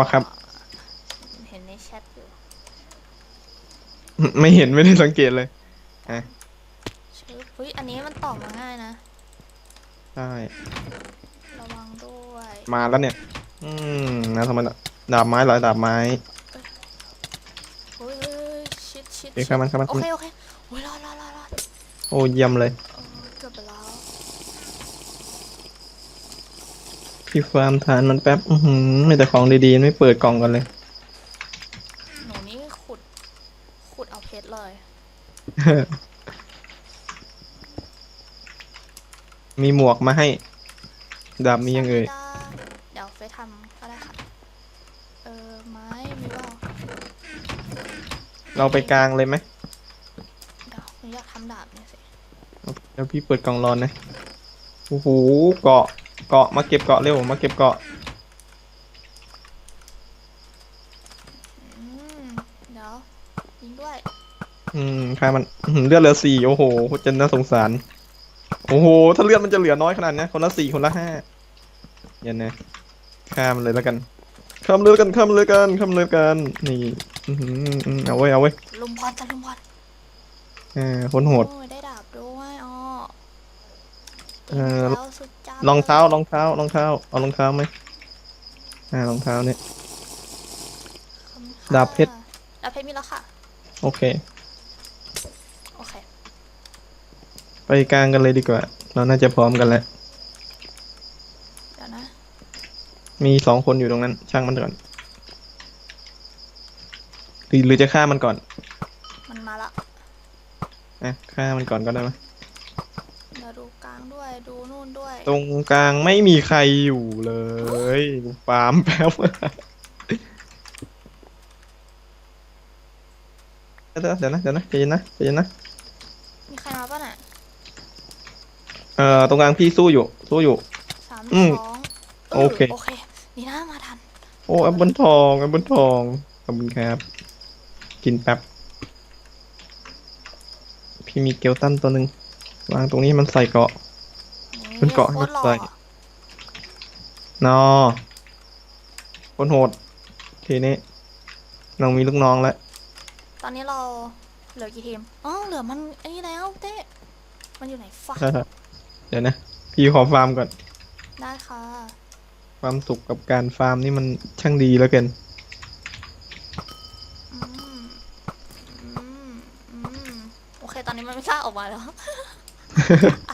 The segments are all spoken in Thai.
ว่าครับ เห็นในแชทอยู่ไม่เห็นไม่ได้สังเกตเลยชื่อเฮ้ยอันนี้มันตอบมาง่ายนะ ใช่ระวังด้วยมาแล้วเนี่ย อืมนะทำไมล่ะดาบไม้เหรอดาบไม้เฮ้ยเฮ้ยชิดชิดเดี๋ยวข้ามมันข้ามมันโอเคโอเคโอ้ยรอดรอดรอดรอดโอ้เยี่ยมเลย เออเกือบไปแล้ว พี่ฟาร์มทานมันแป๊บอือหือมีแต่ของดีๆ ไม่เปิดกล่องกันเลย หนูนี่ขุด ขุดเอาเพชรเลย มีหมวกมาให้ ดาบมียังเอ่ยได้เดี๋ยวเฟซทำก็ได้ค่ะ เออไม้มีเปล่าเราไปกลางเลยไหมเดี๋ยวหนูอยากทำดาบเนี่ยสิเดี๋ยวพี่เปิดกล่องรอนนะ โอ้โห เกาะ เกาะมาเก็บเกาะเร็วมาเก็บเกาะอืมเดี๋ยวยิงด้วย อืมค่ามันอื้อหือเลือดเหลือสี่โอ้โหจะน่าสงสาร โอ้โห ถ้าเลือดมันจะเหลือน้อยขนาดเนี้ยคนละสี่คนละห้าเย็นนะข้ามนเลยแล้วกันข้ามเลยแล้วกันข้ามเลยกันข้ามเลยกันนี่อือหืออืมเอาไว้ยเอาไว้ยลุมพอดจะลุมพอดอ่าคนโหด โอ้ยได้ดาบด้วยอ๋อ เออแล้วสุดจ้ารองเท้ารองเท้ารองเท้า เอารองเท้าไหมอ่ารองเท้าเนี่ย ขอบคุณค่ะดาบเพชร ดาบเพชรมีแล้วค่ะ โอเค โอเค ไปกลางกันเลยดีกว่า เราน่าจะพร้อมกันแล้ว เดี๋ยวนะ มีสองคนอยู่ตรงนั้น ช่างมันก่อนหรือหรือจะฆ่ามันก่อนมันมาละ อะฆ่ามันก่อนก็ได้ไหมเดี๋ยวดูกลาง ด้วยดูนู่นด้วย ตรงกลางไม่มีใครอยู่เลยฟาร์มแป๊บเดี๋ยวเดี๋ยวนะเดี๋ยวนะใจเย็นนะใจเย็นนะ มีใครมาป่ะน่ะเอ่อตรงกลางพี่สู้อยู่ สู้อยู่ สามอืมสองโอเค โอเค นี่นะมาทัน โอ้แอปเปิลทองแอปเปิลทองขอบคุณครับ กินแป๊บ พี่มีเกลตันตัวหนึ่งวางตรงนี้ให้มันใส่เกาะ มันเกาะให้โคมันตรหล่อใส่นอคนโหด ทีนี้เรามีลูกน้องแล้ว ตอนนี้เราเหลือกี่ทีมอ๋อเหลือมันไอ้นี่แล้วเต้มันอยู่ไหนฟักเดี๋ยวนะ พี่ขอฟาร์มก่อน ได้ค่ะ ความสุขกับการฟาร์มนี่มันช่างดีแล้วเกินอืมอืมอืมโอเค ตอนนี้มันไม่กล้าออกมาแล้วมัน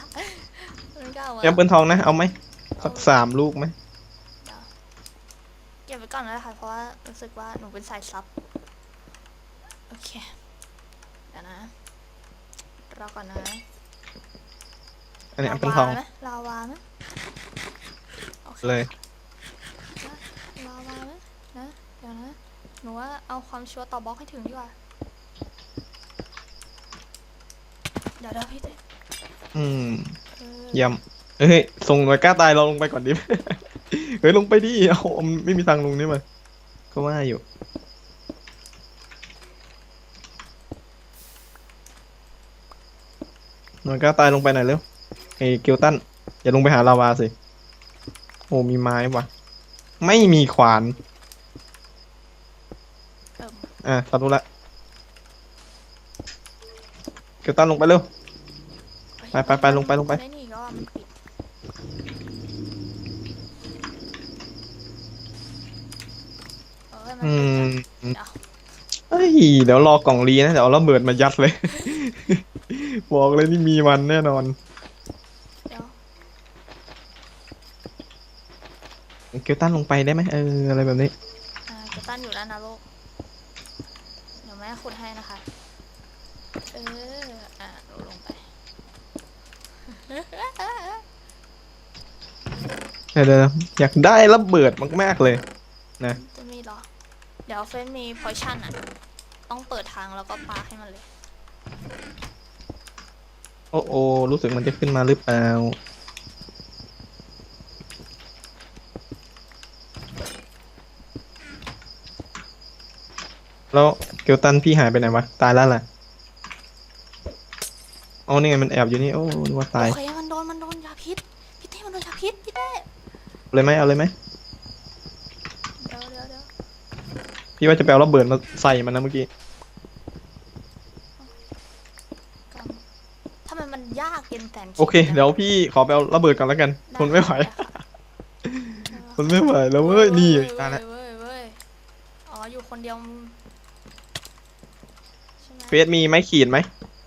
ไม่ กล้าออกมาแอปเปิลทองนะ เอาไหมสักสามลูกไหมเก็บไว้ก่อนนะคะเพราะว่ารู้สึกว่าหนูเป็นสายซับ โอเค เดี๋ยวนะ รอก่อนนะ อันนี้แอปเปิลทองไหมลาวาไหมโอคเลยลาวาไหมนะ เดี๋ยวนะ หนูว่าเอาความชัวร์ต่อบล็อกให้ถึงดีกว่า เดี๋ยวเดี๋ยวพี่เต้อืม เออเยี่ยมเฮ้ยส่งหน่วยกล้าตายเราลงไปก่อนดิ เฮ้ยลงไปดิเอามันไม่มีทางลงนี่มาก็ว่าอยู่ หน่วยกล้าตายลงไปหน่อยเร็วไอ้เกิลตันอย่าลงไปหาลาวาสิ โอ้มีไม้ว่ะไม่มีขวานเอิ่มอะตัดรู้ละเกิลตันลงไปเร็ว ไปไปไปลงไปลงไป ม่นี่ก็มันปิดเออ มันอืปิดมจ้ะเดี๋ยวเฮ้ยเดี๋ยวรอกล่องรีนะเดี๋ยวเอาระเบิดมายัดเลย บอกเลยนี่มีมันแน่นอนเดี๋ยวเกลตันลงไปได้ไหมเอออะไรแบบนี้อ่าเจะตั้นอยู่ด้านนาโลกเดี๋ยวแม่ขุดให้นะคะ เออ อ่าหนูลงไป เดี๋ยวเดี๋ยวอยากได้ระเบิดมากๆเลยจะมี เหรอเดี๋ยวเฟนมีพอยชั่นอะ ต้องเปิดทางแล้วก็ปาให้มันเลย โอ้โอรู้สึกมันจะขึ้นมาหรือเปล่า แล้วเกลตันพี่หายไปไหนวะ ตายแล้วล่ะอ๋อนี่ไงมันแอบอยู่นี่ โอ้นึกว่าตาย โอเค มันโดน มันโดนยาพิษ พี่เต้มันโดนยาพิษ พี่เต้เลยไหมเอาเลยไหม เดี๋ยวเดี๋ยวเดี๋ยว พี่ว่าจะไปเอาระเบิดมาใส่มันนะเมื่อกี้กำทำไมมันยากเย็นแสนโอเค เดี๋ยวพี่ขอไปเอาระเบิดก่อนแล้วกันทนไม่ไหวทนไม่ไหวแล้วเว้ยนี่เว้ยตายละเว้ยเว้ยอ๋ออยู่คนเดียวใช่ไหมเฟสมีไม้ขีดไหม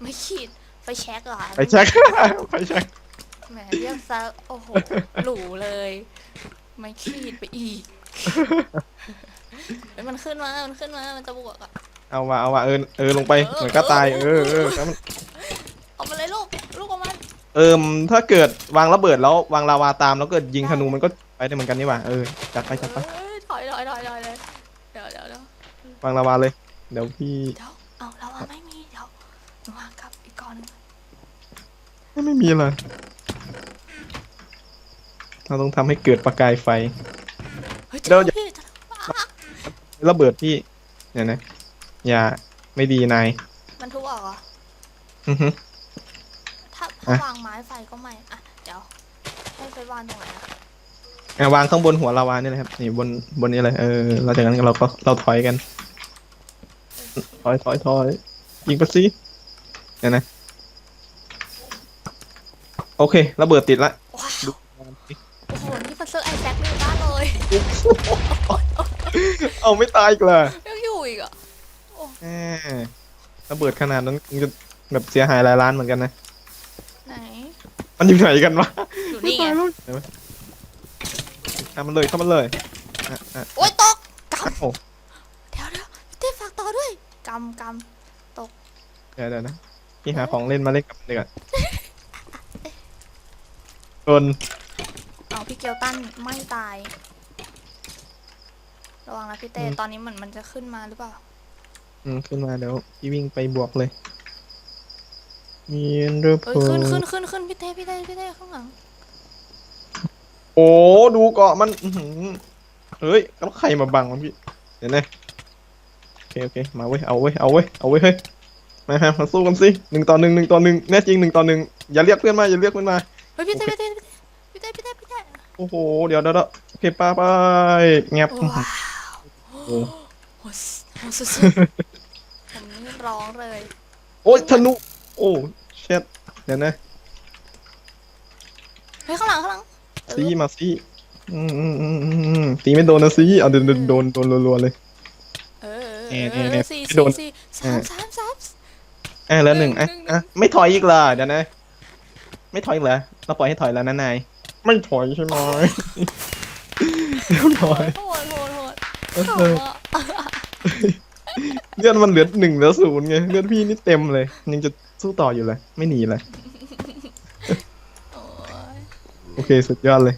ไม่ขีดไฟแช็กเหรอไปเช็คไปเช็คแหมเรียกซะโอ้โหหรูเลย ไม่ขีดไปอีก เฮ้ยมันขึ้นมา มันขึ้นมา มันจะบวกอะ เอาว่ะเอาว่ะเออเออลงไปเหมือนก็ตายเออเออแล้วมันเอามาเลยลูก ลูกเอามาเอิมถ้าเกิดวางระเบิดแล้ววางลาวาตามแล้วเกิดยิงธนูมันก็ไปได้เหมือนกันนี่หว่าเออจัดไปจัดไปเอ้ยถอยถอยถอยถอยเลย เดี๋ยวเดี๋ยวเดี๋ยววางลาวาเลยเดี๋ยวพี่เดี๋ยวเอาเราอะไม่มี เดี๋ยวหนูวางกับอีกก้อนหนึ่งไม่มีอะไรเราต้องทำให้เกิดประกายไฟ เฮ้ยเดี๋เจยวอพี่เจออะ ระเบิดพี่เนี่ยนะ อย่าไม่ดีนายมันทุบออกเหรอ อือฮึ ถ้าอะถ้าวางไม้ไฟก็ไม่ อะ เดี๋ยว ให้ไฟวางตรงไหนอะอะวางข้างบนหัวลาวานี่เลยครับนี่บนบนนี้เลยเออแล้วจากนั้นเราก็เราถอยกัน ถอยถอยถอยยิงไปสิเนี่ยนะ โอเคระเบิดติดละว้าวดูโอ้โห นี่มันเซอร์ไอแซคเลยบ้านเลย เอาไม่ตายอีกเลยยังอยู่อีกอะแหมระเบิดขนาดนั้นคงจะแบบเสียหายหลายล้านเหมือนกันนะ ไหน มันอยู่ไหนกันวะอยู่นี่ไงเห็นไหมทำมันเลยเข้ามันเลยอะอะโอ๊ยตกกโอ้ำเดี๋ยวเดี๋ยวพี่เต้ฝากต่อด้วยกำกเดี๋ยวเดี๋ยวนะพี่หาของเล่นมาเล่นกับมันดีกว่าโดนำเอาพี่เกียวตันไม่ตาย ระวังนะพี่เต้ตอนนี้เหมือนมันจะขึ้นมาหรือเปล่า อืมขึ้นมาเดี๋ยวพี่วิ่งไปบวกเลย มีเรือเพเอ้ยขึ้นขึ้นขึ้นขึ้นพี่เต้พี่เต้พี่เต้ข้างหลังโอ้ดูเกาะมันอื้อหือเฮ้ยแล้วใครมาบังมันพี่เดี๋ยวนะโอเคโอเคมาเว้ยเอาเว้ยเอาเว้ยเอาเว้ยเฮ้ยมาฮะมาสู้กันสิหนึ่งต่อหนึ่งหนึ่งต่อหนึ่งแน่จริงหนึ่งต่อหนึ่งอย่าเรียกเพื่อนมาอย่าเรียกเพื่อนมา เฮ้ยพี่เต้โอเคพี่เต้พี่เต้พี่เต้พี่เต้โอ้โห เดี๋ยวเดี๋ยวเดี๋ยวโอเคป้าไปแงบว้าว โอ้โหโหสโหสุดๆ ผมนี่ร้องเลย โอ้ยธนูโอ้เช็ดเดี๋ยวนะเฮ้ยข้างหลังข้างหลังเออซีมาซีอืมอืมอืมอืมอืมตีไม่โดนนะซีเอาโดนโดนโดนโดนรัวๆเลย เออเออเนี่ยเอเนี่ยอสี่ไม่โดนสี่สี่สามสามสาม อะแล้วหนึ่งอะหนึ่ง อะไม่ถอยอีกเหรอเดี๋ยวนะ ไม่ถอยอีกเหรอเราปล่อยให้ถอยแล้วนะนายไม่ถอยใช่ไหมเรียบโหร้อยดโหดโหดโหด เออขำเอออะเลือดมันเหลือหนึ่งเหลือศูนย์ไงเลือดพี่นี่เต็มเลย ยังจะสู้ต่ออยู่เลย ไม่หนีเลย โอ้ยโอเค สุดยอดเลย